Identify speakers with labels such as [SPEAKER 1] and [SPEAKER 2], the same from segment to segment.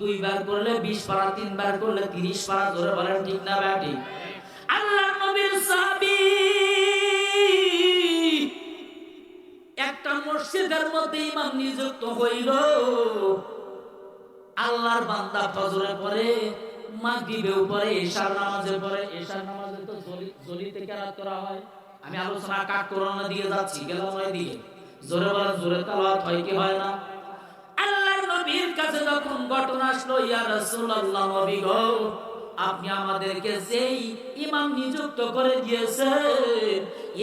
[SPEAKER 1] দুইবার করলে বিশ পারা, তিনবার করলে তিরিশ পারা ধরে বলেন ঠিক না ব্যাটি? আল্লাহ নবীর সাহাবী একটা মসজিদের মধ্যে ইমাম নিযুক্ত হইল। আল্লাহর বান্দা ফজরে পরে মাগরিবে উপরে, এশার নামাজের পরে, এশার নামাজে তো জলি- জলিতে কেরাত করা হয়। আমি আলোচনা কাট করোনা দিয়ে যাচ্ছি, গেলাম দিকে জোরে বলে জোরে তালাওয়াত হয় কি হয় না? নবীর কাছে যখন ঘটনা আসলো, ইয়া রাসূলুল্লাহ নবী গো, আপনি আমাদেরকে যেই ইমাম নিযুক্ত করে দিয়েছে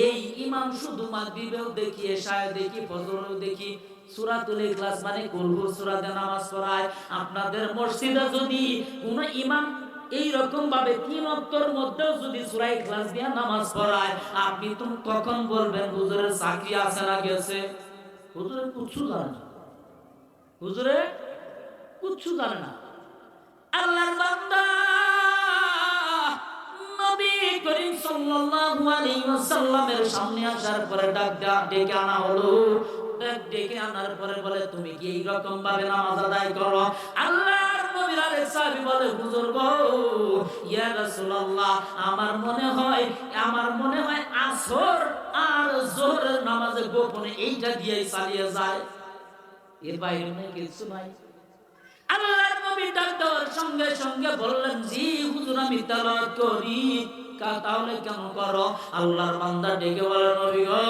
[SPEAKER 1] এই ইমাম শুধু মাগরিবেও দেখি এশায় দেখি ফজরেও দেখি সূরাতুল ইখলাস মানে কুলহু সূরাতে নামাজ পড়ায়। আপনাদের মসজিদে যদি কোনো ইমাম এই রকম ভাবে তিন অক্তর মধ্যেও যদি সূরা ইখলাস দিয়ে নামাজ পড়ায়, আপনি তো তখন বলবেন, হুজুরের চাকরি আছে না গেছে? হুজুরের কিছু জানে না। হুজুরে, কিচ্ছু জানে না। আল্লাহর বান্দা, নবী করিম সাল্লাল্লাহু আলাইহি ওয়াসাল্লামের সামনে আসার পরে ডাক ডাক আনা হলো। ডাক ডেকে আনার পরে বলে, তুমি কি এই রকম ভাবে নামাজ আদায় করো? আমার মনে হয়, আমার মনে হয় আসর আর জোহরের নামাজে গোপনে এইটা দিয়েই চালিয়ে যায়। এর বাইরে নেই কিছু নাই আল্লাহর নবী ডাক দেওয়ার সঙ্গে সঙ্গে বললেন, জি হুজুর, আমি তেলাওয়াত করি। তাহলে কেন করো? আল্লাহর বান্দা ডেকে বলে নবী গো,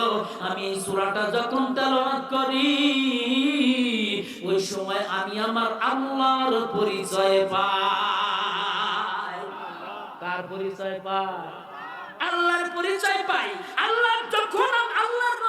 [SPEAKER 1] আমি যখন তেলাওয়াত করি, ওই সময় আমি আমার আল্লাহর পরিচয় পাই। কার পরিচয় পাই? আল্লাহর পরিচয় পাই। আল্লাহ যখন আল্লাহর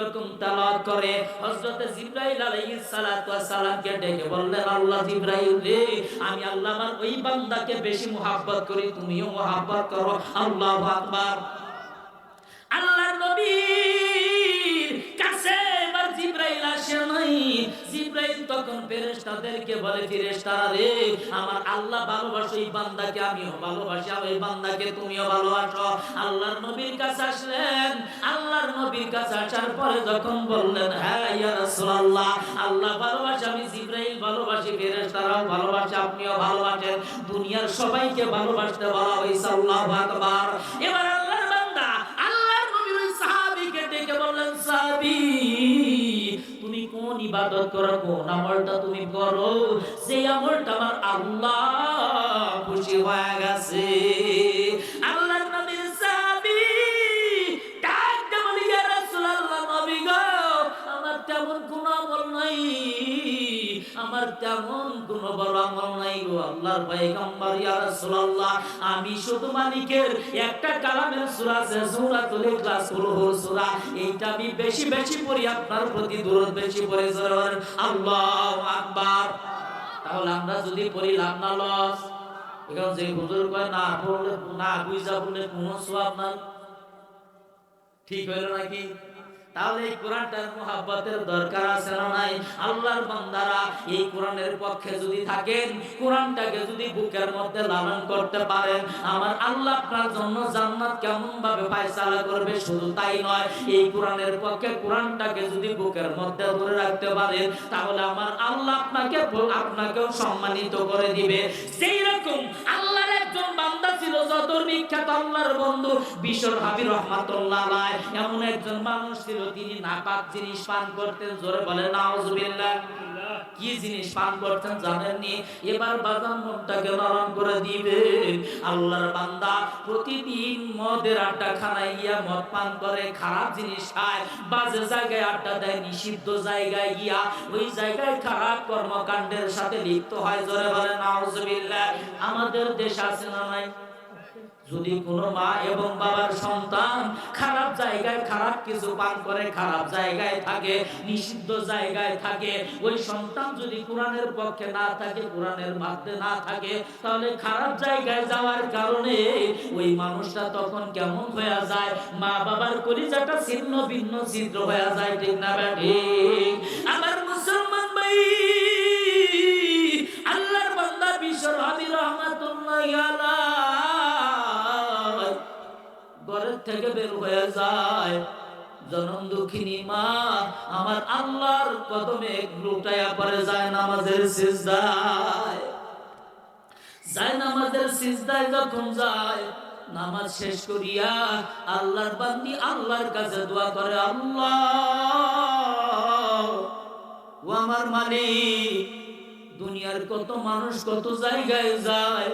[SPEAKER 1] রকম তালাওয়াত করে, হযরত জিবরাইল আলাইহিস সালাতু ওয়াস ডেকে বললেন, আল্লাহ জিবরাইল রে, আমি আল্লাহ আমার ওই বান্দাকে বেশি মুহাব্বত করি, তুমিও মুহাব্বত করো, আল্লাহু আকবার। জিব্রাইল তখন ফেরেশতাদেরকে বলে, ফেরেশতারা রে, আমার আল্লাহ ভালোবাসে এই বান্দাকে, আমিও ভালোবাসি আর এই বান্দাকে তুমিও ভালোবাসো। আল্লাহর নবীর কাছে আসলেন। আল্লাহর নবীর কাছে আসার পরে যখন বললেন হ্যাঁ ইয়া রাসূলুল্লাহ, আল্লাহ ভালোবাসে, আমি জিব্রাইল ভালোবাসি, ফেরেশতারাও ভালোবাসে, আপনিও ভালোবাসেন। দুনিয়ার সবাইকে ভালোবাসতে বলা হয়েছে, আল্লাহু আকবার। এবার আল্লাহর বান্দা, আল্লাহর নবীর ওই সাহাবীকে ডেকে বললেন, সাহাবী কোন ইবাদত করো কোন আমলটা তুমি করো? সেই আমলটা আমার আল্লাহ খুশি হয়ে গেছে। তেমন কোন বড় আমল নাই গো, আল্লাহর পয়গম্বর, ইয়া রাসূলুল্লাহ। আমি শুধু মালিকের একটা কালামের সূরা আছে, সূরাতুল ইখলাস কুলহুর সূরা। এইটা আমি বেশি বেশি পড়ি, আপনার প্রতি দরুদ বেশি পড়ে জোর আল্লাহু আকবার। তাহলে আমরা যদি পড়ি, লাভ না, লস? এখন যে হুজুর কয়, না, পড়লে না বুঝা পড়লে কোনো সওয়াব নাই। ঠিক হইল নাকি? তাহলে এই কোরআনটার মোহাব্বতের দরকার আছে না নাই? আল্লাহর বান্দারা এই কোরআনের পক্ষে যদি থাকেন, কোরআনটাকে যদি বুকের মধ্যে লালন করতে পারেন, আমার আল্লাহ আপনার জন্য জান্নাত কেমন ভাবে ফয়সালা করবে শুধু তাই নয়, এই কোরআনের পক্ষে কোরআনটাকে যদি বুকের মধ্যে ধরে রাখতে পারেন, তাহলে আমার আল্লাহ আপনাকে আপনাকেও সম্মানিত করে দিবে। সেই রকম আল্লাহর বিখ্যাত আল্লাহর বন্ধু বিশ্বর হাবি রহমাতুল্লাহ এমন একজন মানুষ ছিল, তিনি নাপাক জিনিস পান করতেন, জোরে বলে নাউজুবিল্লাহ। কি জিনিস পান করতেন জানেননি? এবার বাজান মনটাকে নরম করে দিবে। আল্লাহর বান্দা প্রতিদিন মদের আড্ডা খানায় গিয়া মদ পান করে, খারাপ জিনিস খায়, বাজে জায়গায় আড্ডা দেয়, নিষিদ্ধ জায়গায় গিয়া ওই জায়গায় খারাপ কর্মকাণ্ডের সাথে লিপ্ত হয়, জোরে বলে নাউজুবিল্লাহ। আমাদের দেশ আছে না নাই? যদি কোনো মা এবং বাবার সন্তান খারাপ জায়গায় খারাপ কিছু পান করে, খারাপ জায়গায় থাকে, নিষিদ্ধ জায়গায় থাকে, ওই সন্তান যদি কোরআনের পক্ষে না থাকে, কোরআনের মধ্যে না থাকে, তাহলে খারাপ জায়গায় যাওয়ার কারণে ওই মানুষটা তখন কেমন হয়ে যায়? মা বাবার কলিজাটা ছিন্ন ভিন্ন ছিদ্র হয়ে যায়, ঠিক না ব্যাটি আমার মুসলমান ভাই, আল্লাহর বান্দা বিশ্ব রহমাতুল্লাহ থেকে বের হয়ে যায়। জনম দুঃখিনী মা, আমার আল্লাহর কদমে লুটাইয়া পরে যায় নামাজের সিজদায়। যায় সিজদায় যখন যায়, নামাজ শেষ করিয়া আল্লাহর বান্দি আল্লাহর কাছে দোয়া করে, আল্লাহ, ও আমার মালিক, দুনিয়ার কত মানুষ কত জায়গায় যায়,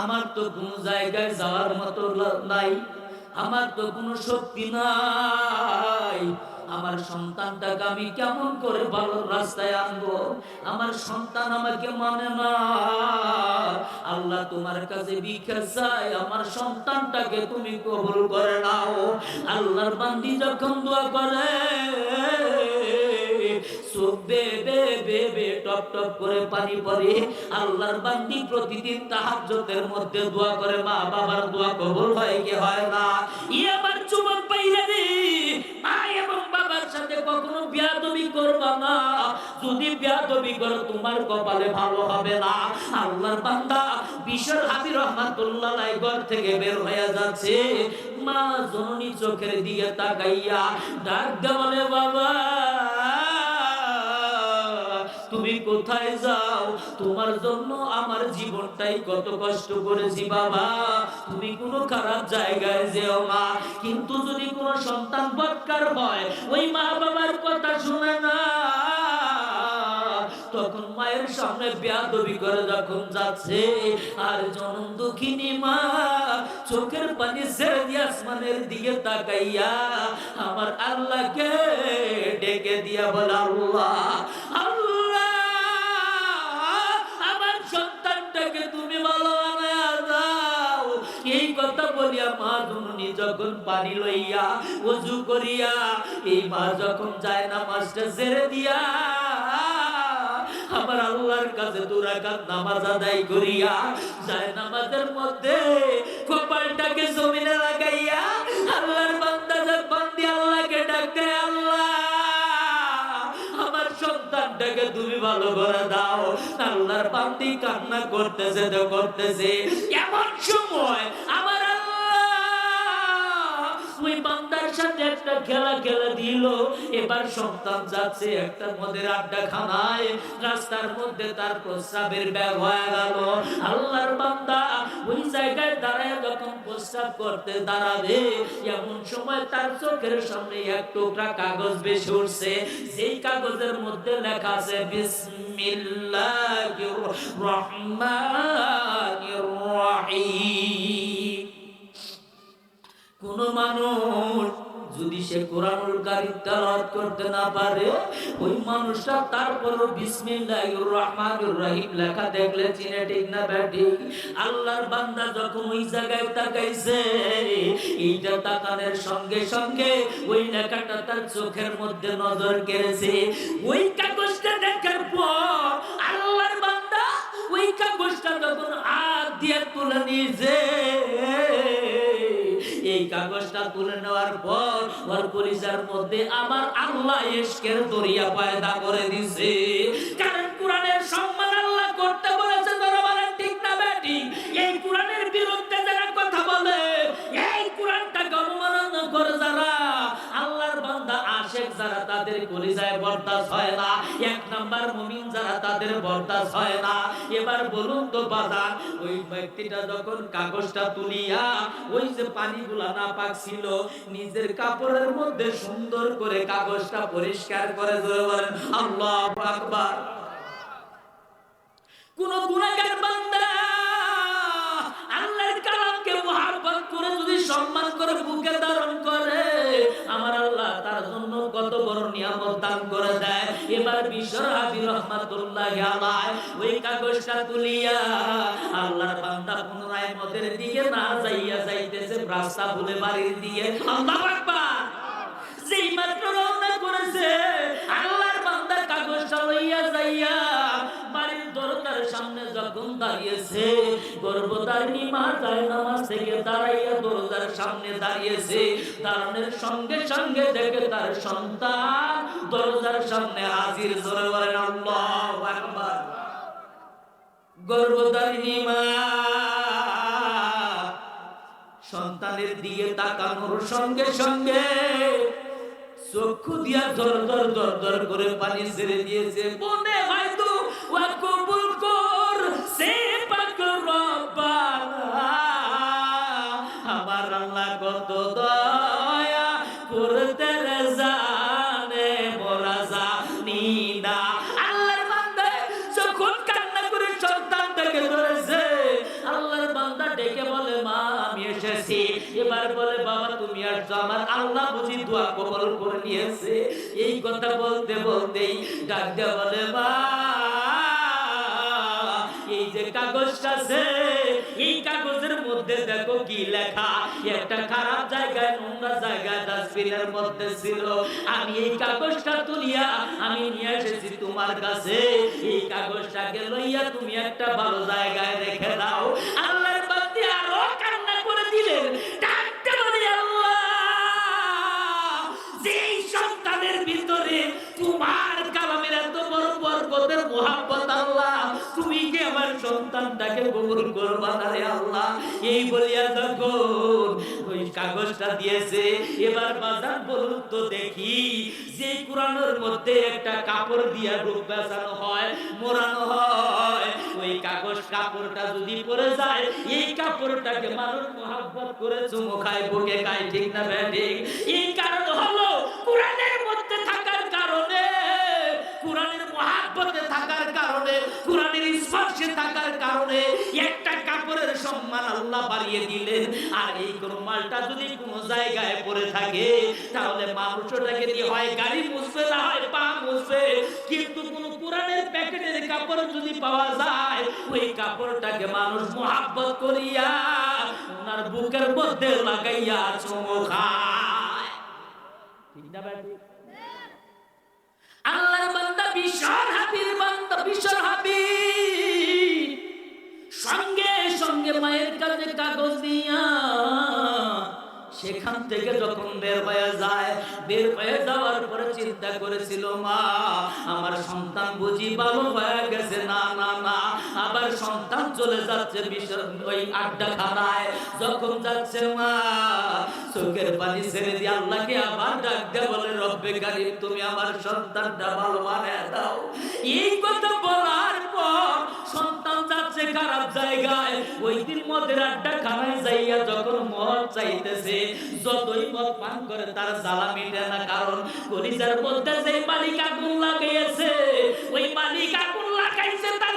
[SPEAKER 1] আমার তো কোনো জায়গায় যাওয়ার মতো নাই। আমার তো কোনো শক্তি নাই। আমার সন্তানটাকে আমি কেমন করে ভালো রাস্তায় আনব? আমার সন্তান আমাকে মানে না। আল্লাহ তোমার কাছে ভিক্ষা চাই আমার সন্তানটাকে তুমি কবুল করে নাও। আল্লাহর বান্দি যখন দোয়া করে টপ টপ করে পানি আল্লাহর বান্দি প্রতিদিন মধ্যে দোয়া করে, মা বাবার দোয়া কবুল হয় কি হয় না? যুবক পাইলে রে। এবং বাবার সাথে কখনো বিয়াদবি না। যদি বিয়াদবি করো, তোমার কপালে ভালো হবে না। আল্লাহর বান্দা বিশর হাবির রহমাতুল্লাহ ঘর থেকে বের হয়ে যাচ্ছে। মা জননী চোখের দিকে তাকাইয়া ডাক দেওয়ালে, বাবা। তুমি কোথায় যাও? তোমার জন্য আমার জীবনটাই কত কষ্ট করেছি বাবা। তুমি কোনো খারাপ জায়গায় যেও মা কিন্তু যদি কোনো সন্তান বৎকার হয়, ওই মা বাবার কথা শুনে না, তখন মায়ের সামনে বেয়াদবি করে যখন যাচ্ছে, আর জনম দুঃখিনী মা চোখের পানি ছেড়ে দিয়ে আসমানের দিকে তাকাইয়া আমার আল্লাহকে ডেকে দিয়া বলা, আল্লাহ কথা বলিয়া মা জননী যখন পানি লইয়া ওযু করিয়া, এই মা যখন যায় না মাস্টার ছেড়ে দিয়া, আমার আল্লাহর কাছে নামাজ আদায় করিয়া, যায় নামাজের মধ্যে কপালটাকে জমিনে লাগাইয়া, আল্লাহর বান্দা যখন আল্লাহকে ডাকে আল্লাহ সন্তানটাকে তুমি ভালো করে দাও। আল্লাহর বান্দি কান্না করতেছে তো করতেছে। এমন সময় আমার ওই বান্দার সাথে একটা খেলা খেলা দিল। এবার সন্তান যাচ্ছে একটা মদের আড্ডা খানায় রাস্তার মধ্যে তার প্রস্রাবের ব্যাগ হয়ে গেল। আল্লাহর বান্দা ওই জায়গায় দাঁড়ায় যখন প্রস্রাব করতে দাঁড়াবে, এমন সময় তার চোখের সামনে এক টুকরা কাগজ বেশি উঠছে। সেই কাগজের মধ্যে লেখা আছে, বিসমিল্লাহির রহমানির রহিম। কোন মানুষ যদি সে কোরআনুল কারীম তেলাওয়াত করতে না পারে, ওই মানুষটা তারপরও বিসমিল্লাহির রহমানির রহিম লেখা দেখলে চিনে ঠিক না ব্যাটি? আল্লাহর বান্দা যখন ওই জায়গায় তাকাইছে, এইটা তাকানোর সঙ্গে সঙ্গে ওই লেখাটা তার চোখের মধ্যে নজর কেড়েছে। ওই কাগজটা দেখার পর আল্লাহর বান্দা ওই কাগজটা যখন হাত দিয়ে তুলে নিয়েছে। কাগজটা তুলে নেওয়ার পর ওর পরিচার মধ্যে আমার আল্লাহ এসকের দরিয়া পায়দা করে দিছে। কারণ কোরআনের সম্মান কলিজায় বরদাস হয় না। এক নাম্বার মুমিন যারা তাদের বরদাস হয় না। এবার বলুন তো ওই ব্যক্তিটা যখন কাগজটা তুলিয়া ওই যে পানিগুলা না নিজের কাপড়ের মধ্যে সুন্দর করে কাগজটা পরিষ্কার করে ধরে বলেন, আল্লাহ আকবার। কোন বান্দা আল্লাহর কালামকে মহাব্বত করে যদি সম্মান করে বুকে ধারণ করে কত বড় নিয়ামত দান করে দেয়। এবার বিশ্বর হাবি রহমাতুল্লাহ আলাই ওই কাগজটা তুলিয়া আল্লাহর বান্দা পুনরায় মদের দিকে না যাইয়া যাইতেছে, রাস্তা ভুলে বাড়ির দিয়ে। আল্লাহ আকবার! যেই মাত্র রওনা করেছে দাঁড়িয়েছে। গর্ভধারিণী মা যায় নামাজ থেকে দাঁড়াইয়া দরজার সামনে দাঁড়িয়েছে। দাঁড়ানোর সঙ্গে সঙ্গে দেখে তার সন্তান দরজার সামনে হাজির। জোরে বলেন, আল্লাহু আকবার। গর্ভধারিণী মা, সন্তানের দিকে তাকানোর সঙ্গে সঙ্গে চক্ষু দিয়া দর দর দর দর করে পানি ছেড়ে দিয়েছে। মনে যখন কান্না করে সন্তানটাকে ধরেছে। আল্লাহর বান্দা ডেকে বলে, মা, আমি এসেছি। এবার বলে, বাবা, তুমি আসছো। আমার আল্লাহ বুঝি দোয়া কবল করে নিয়েছে। এই কথা বলতে বলতেই ডাক দেয়া বলে, মা যে কাগজটা আছে এই কাগজের মধ্যে দেখো কি লেখা? একটা খারাপ জায়গায়, নোংরা জায়গায় ডাস্টবিনের মধ্যে ছিল। আমি এই কাগজটা তুলিয়া, আমি নিয়ে এসেছি তোমার কাছে। এই কাগজটাকে লইয়া তুমি একটা ভালো জায়গায় রেখে দাও। আল্লাহর বান্দি আরও কান্না করে দিলেন। সন্তানটাকে কবুল করবা না রে আল্লাহ। এই বলিয়া তখন ওই কাগজটা দিয়েছে, এবার বাজার বলুন তো দেখি, যে কোরআনের মধ্যে একটা কাপড় দিয়া রূপ বেচানো হয়, মোড়ানো হয়, ওই কাগজ কাপড়টা যদি পরে যায়, এই কাপড়টাকে মানুষ মোহাব্বত করে চুমো খায়, বুকে খায়, ঠিক না ঠিক? এই কারণ হলো কোরআনের মহাব্বতে থাকার কারণে, কোরআনের স্পর্শে থাকার কারণে একটা কাপড়ের সম্মান আল্লাহ বাড়িয়ে দিলেন। আর এই মালটা যদি কোনো জায়গায় পড়ে থাকে, তাহলে মানুষ ওটাকে দিয়ে হয় গাড়ি মুছবে, না হয় পা মুছবে। কিন্তু কোন কোরআনের প্যাকেটের কাপড় যদি পাওয়া যায়, ওই কাপড়টাকে মানুষ মহাব্বত করিয়া ওনার বুকের মধ্যে লাগাইয়া চুমো খায়। আল্লাহর বিশাল হাবির বান্দা বিশাল হাবিব সঙ্গে সঙ্গে মায়ের কাছে কাগজ দিয়া সেখান থেকে যখন বের হয়ে যায়, বের হয়ে যাওয়ার পরে চিন্তা করেছিল, মা, আমার সন্তান বুঝি ভালো হয়ে গেছে। না না না আবার সন্তান চলে যাচ্ছে ওই আড্ডা খানায় যখন যাচ্ছে মা, চোখের পানি ছেড়ে দিয়ে আল্লাহকে আবার ডাক দে বলে, রব্বে কারিম, তুমি আমার সন্তানটা ভালো বানায় দাও। এই কথা বলার পর সন্তান যাচ্ছে খারাপ জায়গায়। ওই দিন মদের আড্ডা খানায় যাইয়া যখন মদ চাইতেছে, যতই মদ পান করে তার জ্বালা মিটে না, কারণ কলিজার মধ্যে যে মালিক আগুন লাগাইছে ওই মালিক আগুন লাগাইছে তার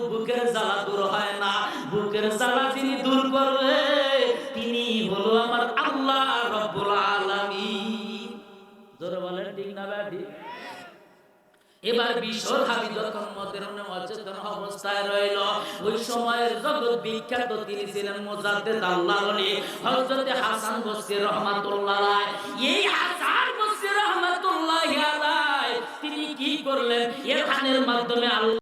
[SPEAKER 1] বুকের জ্বালা দূর হয় না। বুকের জ্বালা যিনি দূর করবে, তিনি হলো আমার আল্লাহ রব্বুল আলামিন। জোরে বলেন, ঠিক না ব্যাটি এবার বিশ্বর হাবি যখন মদের অচেতন অবস্থায় রইল, ওই সময়ের জগৎ বিখ্যাত তিনি ছিলেন মুজাদ্দেদ আল্লাহ আলী হযরত হাসান বসরি রহমাতুল্লাহ এই হাসান বসরি রহমাতুল্লাহ আলাইহি তিনি কি করলেন? এর মাধ্যমে আল্লাহ